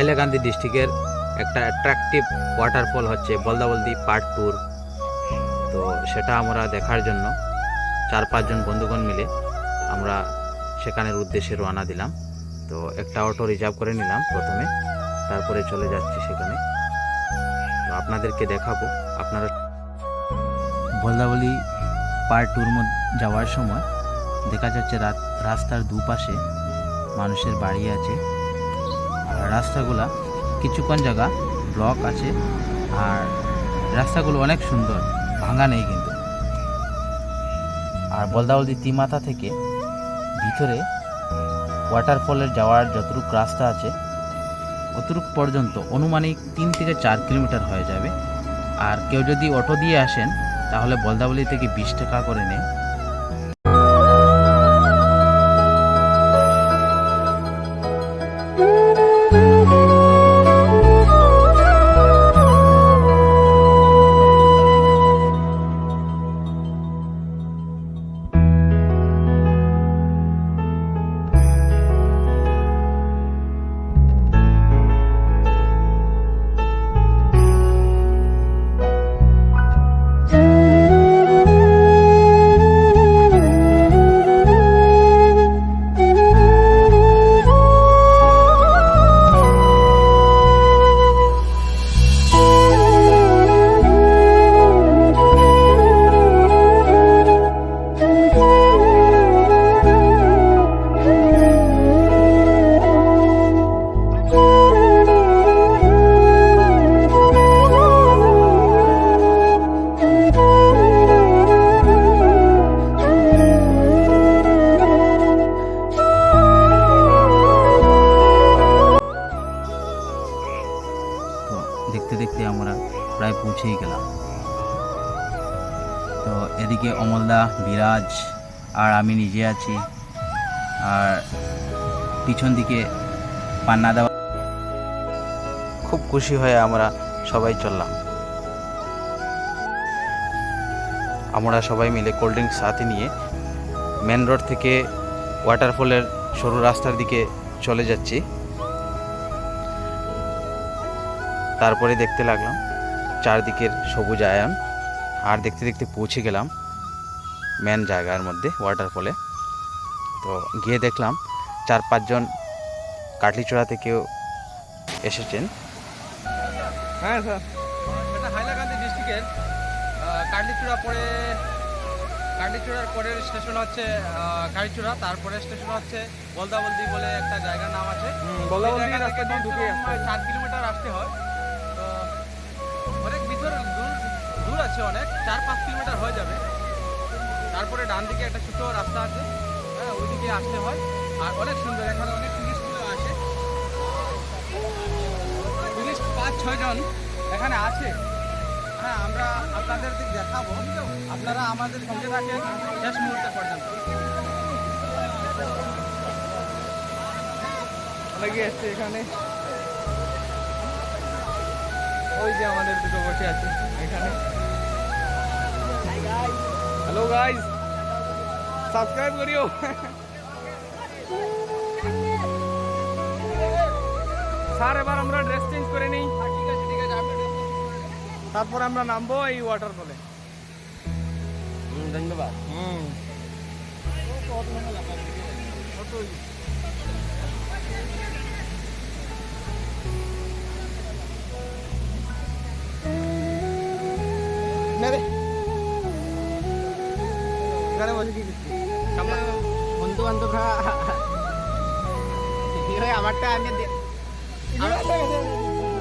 হাইলাকান্দি ডিস্ট্রিক্টের একটা attractive waterfall হচ্ছে বলদাবলদি পার্ট ট্যুর তো সেটা আমরা দেখার জন্য চার পাঁচজন বন্ধুগণ মিলে আমরা সেখানের উদ্দেশ্যে রওনা দিলাম। তো একটা অটো রিজার্ভ করে নিলাম প্রথমে, তারপরে চলে যাচ্ছি সেখানে। তো আপনাদেরকে দেখাবো, আপনারা বলদাবলি পার্ট ট্যুর যাওয়ার সময় দেখা যাচ্ছে রাস্তার দুপাশে মানুষের বাড়ি আছে। রাস্তাগুলা কিছুক্ষণ জায়গা ব্লক আছে, আর রাস্তাগুলো অনেক সুন্দর, ভাঙা নেই কিন্তু। আর বলদাবলদি তিমাথা থেকে ভিতরে ওয়াটারফলের যাওয়ার যতটুকু রাস্তা আছে, অতটুকু পর্যন্ত অনুমানিক তিন থেকে চার কিলোমিটার হয়ে যাবে। আর কেউ যদি অটো দিয়ে আসেন, তাহলে বলদাবলি থেকে বিশ টাকা করে নেয়। দেখতে দেখতে আমরা প্রায় পৌঁছেই গেলাম। তো এদিকে অমলদা, বিরাজ আর আমি নিজে আছি। আর পিছন দিকে পান্না দেওয়া খুব খুশি হয়ে আমরা সবাই চললাম। আমরা সবাই মিলে কোল্ড ড্রিঙ্কস সাথে নিয়ে মেন রোড থেকে ওয়াটারফলের সরু রাস্তার দিকে চলে যাচ্ছি। তারপরে দেখতে লাগলাম চারদিকের সবুজ আয়ান আর দেখতে দেখতে পৌঁছে গেলাম মেন জায়গার মধ্যে ওয়াটারফলে তো গিয়ে দেখলাম চার পাঁচজন কাটলিচড়া থেকেও এসেছেন। হ্যাঁ স্যার। এটা হাইলাকান্দি ডিস্ট্রিক্টের কার্লিচূড়া পরে কার্লিচূড়ার পরের স্টেশন হচ্ছে কালীচূড়া তারপরে স্টেশন হচ্ছে বলদাবলদি বলে একটা জায়গার নাম আছে। বলদাবলদি রাস্তা দিয়ে ঢুকে হয়। চার কিলোমিটার আসতে হয়। দূর দূর আছে অনেক, চার পাঁচ কিলোমিটার হয়ে যাবে। তারপরে ডান দিকে একটা ছোট রাস্তা আছে। হ্যাঁ ওইদিকে আসতে হয়। আর অনেক সুন্দর, এখানে অনেক টুরিস্টগুলো আসে। টুরিস্ট পাঁচ ছয়জন এখানে আছে। হ্যাঁ আমরা আপনাদের দিক দেখাবো। আপনারা আমাদের সঙ্গে থাকেন শেষ মুহূর্তে পর্যন্ত। অনেকে এসছে এখানে। ওই যে আমাদের দুটো বসে আছে এখানে। হ্যালো গাইস সাবস্ক্রাইব করিও। স্যার এবার আমরা ড্রেস চেঞ্জ করে নিই। ঠিক আছে ঠিক আছে আপনি তারপর আমরা নামবো এই ওয়াটার ফলে ধন্যবাদ। হুম। এখানে বসে কি বন্ধু বান্ধবরা আমারটা আগে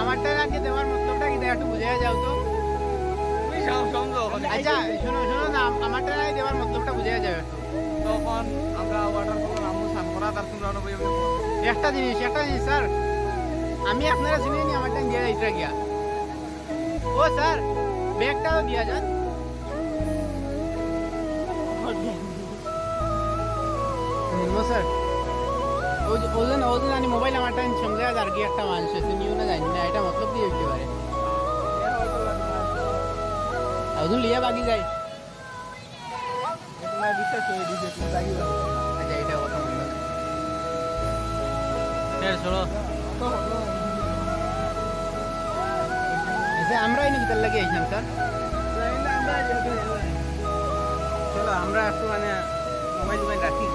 আমারটা আগে দেওয়ার মতলবটা কি? একটু বুঝে যাও তো। আচ্ছা শোনো শোনো না আমারটা আগে দেওয়ার মতলবটা বুঝে একটু। তখন আমরা ওয়াটার ফলে করা তার তোমরা বইয়ে বইয়ে একটা জিনিস একটা জিনিস স্যার। আমি আপনারা শুনে নি আমারটা দিয়ে এটা গিয়া ও স্যার ব্যাগটাও দিয়া যান। স্যার আমি মোবাইল আমারটা সঙ্গে আর কি একটা মানুষ আছে নিও না জানি না এটা মতলব দিয়ে হইতে পারে। ওজন লিয়া বাকি যায়। আচ্ছা এটা কথা বললাম তো হলো। আমরা এই নিতে লাগে আইছেন স্যার চলো আমরা একটু মানে মোবাইল মোবাইল রাখি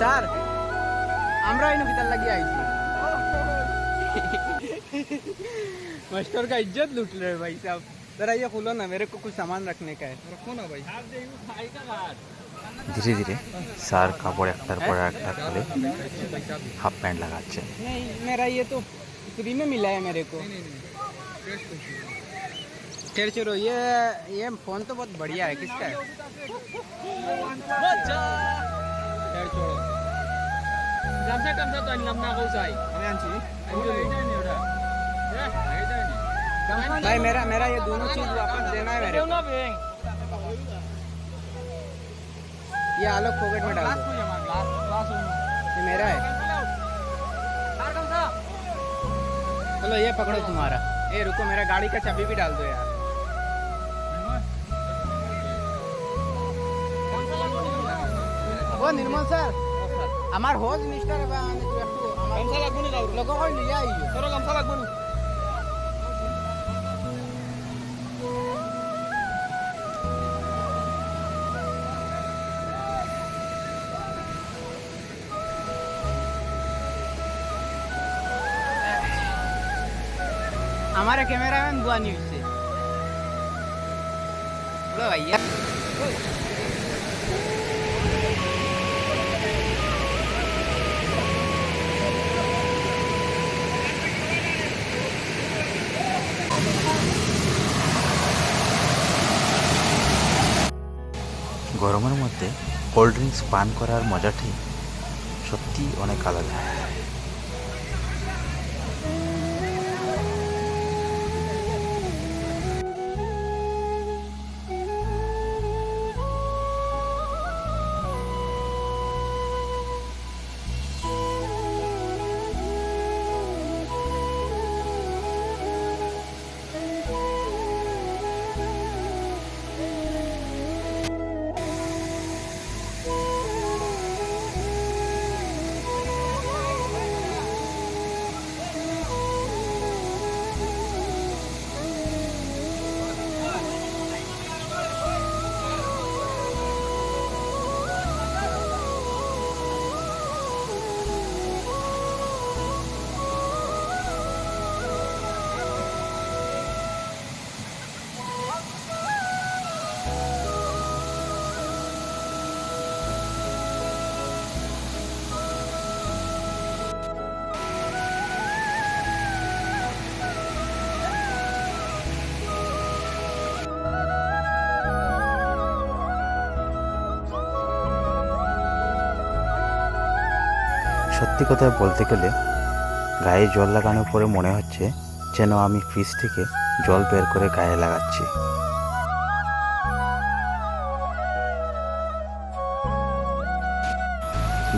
স্যার আমরা এই নিতে লাগে আইছি मास्टर का इज्जत लूट रहे भाई साहब जरा ये खोलो ना मेरे को कुछ सामान रखने का है रखो ना भाई ধীরে ধীরে স্যার কাপড় একটার পর একটা খুলে হাফ প্যান্ট লাগাচ্ছে नहीं मेरा ये तो फ्री में मिला है मेरे को। फिर चलो ये ये फ़ोन तो बहुत बढ़िया है किसका है? भाई मेरा मेरा ये दोनों चीज़ वापस देना है मेरे को। ये आलोक पॉकेट में डाल ये मेरा है। चलो ये पकड़ो तुम्हारा ये रुको मेरा गाड़ी का चाबी भी डाल दो यार ও নির্মল স্যার আমার হোজ মিস্টার মানে তুই একটু আমার গামছা লাগবো নি কাউর লোক কই লিয়া আইও তোর গামছা লাগবো নি আমার ক্যামেরাম্যান বুয়া নিয়েছে ভাইয়া গরমের মধ্যে কোল্ড ড্রিঙ্কস পান করার মজাটি সত্যি অনেক আলাদা। সত্যি কথা বলতে গেলে গায়ে জল লাগানোর পরে মনে হচ্ছে যেন আমি ফ্রিজ থেকে জল বের করে গায়ে লাগাচ্ছি।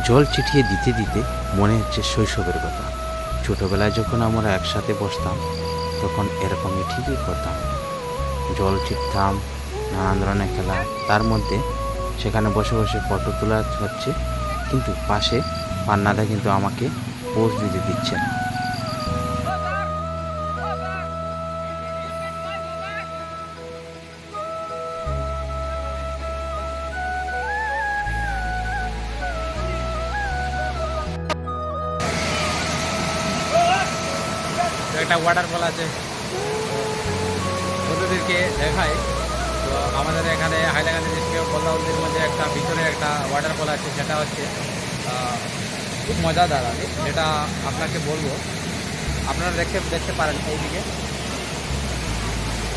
জল ছিটিয়ে দিতে দিতে মনে হচ্ছে শৈশবের কথা। ছোটোবেলায় যখন আমরা একসাথে বসতাম, তখন এরকমই ঠিকই করতাম। জল ছিটতাম, নানান ধরনের খেলা, তার মধ্যে সেখানে বসে বসে ফটো তোলা হচ্ছে, কিন্তু পাশে পান্নাদা কিন্তু আমাকে পোজ দিতে দিচ্ছে না। একটা ওয়াটারফল আছে। বন্ধুদেরকে দেখায় তো আমাদের এখানে হাইলাকান্দি ডিস্ট্রিক্ট কল্লাউদ্দির মধ্যে একটা ভিতরে একটা ওয়াটারফল আছে, সেটা হচ্ছে খুব মজাদার আছে যেটা আপনাকে বলব। আপনারা দেখতে দেখতে পারেন এইদিকে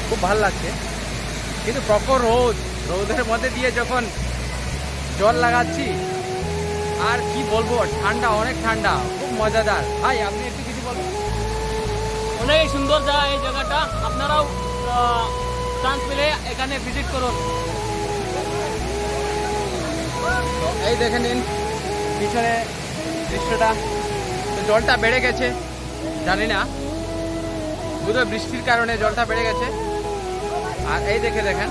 খুব ভালো লাগছে। কিন্তু প্রখর রোদ রোদের মধ্যে দিয়ে যখন জল লাগাচ্ছি আর কি বলব ঠান্ডা অনেক ঠান্ডা খুব মজাদার। ভাই আপনি একটু কিছু বলবেন অনেক সুন্দর জায়গা এই জায়গাটা। আপনারাও চান্স পেলে এখানে ভিজিট করুন। এই দেখে নিন পিছনে দৃশ্যটা জলটা বেড়ে গেছে, জানি না। বুধহয় বৃষ্টির কারণে জলটা বেড়ে গেছে। আর এই দেখে দেখেন।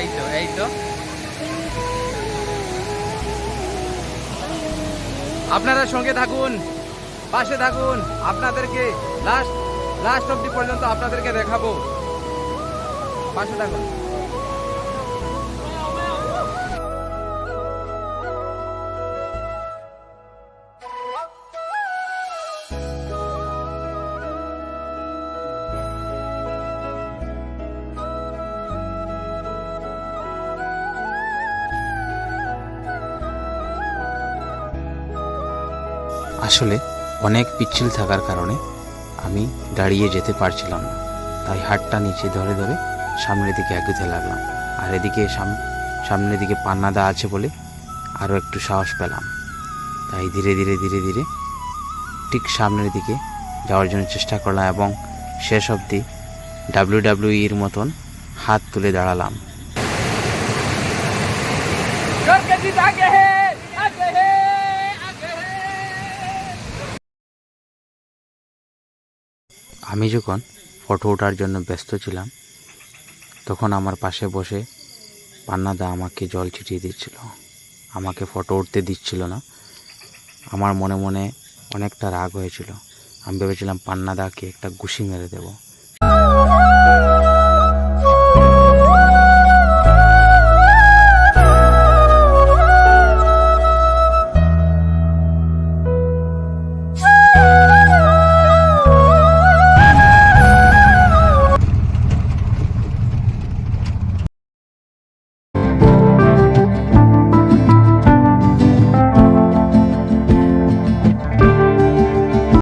এই তো এই তো। আপনারা সঙ্গে থাকুন, পাশে থাকুন। আপনাদেরকে লাস্ট লাস্ট অবধি পর্যন্ত আপনাদেরকে দেখাবো। পাশে থাকুন। আসলে অনেক পিচ্ছিল থাকার কারণে আমি দাঁড়িয়ে যেতে পারছিলাম না। তাই হাতটা নিচে ধরে ধরে সামনের দিকে এগোতে লাগলাম। আর এদিকে সাম- সামনের দিকে পান্নাদা আছে বলে আরও একটু সাহস পেলাম। তাই ধীরে ধীরে ধীরে ধীরে ঠিক সামনের দিকে যাওয়ার জন্য চেষ্টা করলাম এবং শেষ অবধি ডাব্লিউ ডাব্লিউইর মতন হাত তুলে দাঁড়ালাম। আমি যখন ফটো ওঠার জন্য ব্যস্ত ছিলাম, তখন আমার পাশে বসে পান্নাদা আমাকে জল ছিটিয়ে দিচ্ছিল। আমাকে ফটো উঠতে দিচ্ছিল না। আমার মনে মনে অনেকটা রাগ হয়েছিল। আমি ভেবেছিলাম পান্নাদাকে একটা ঘুষি মেরে দেবো।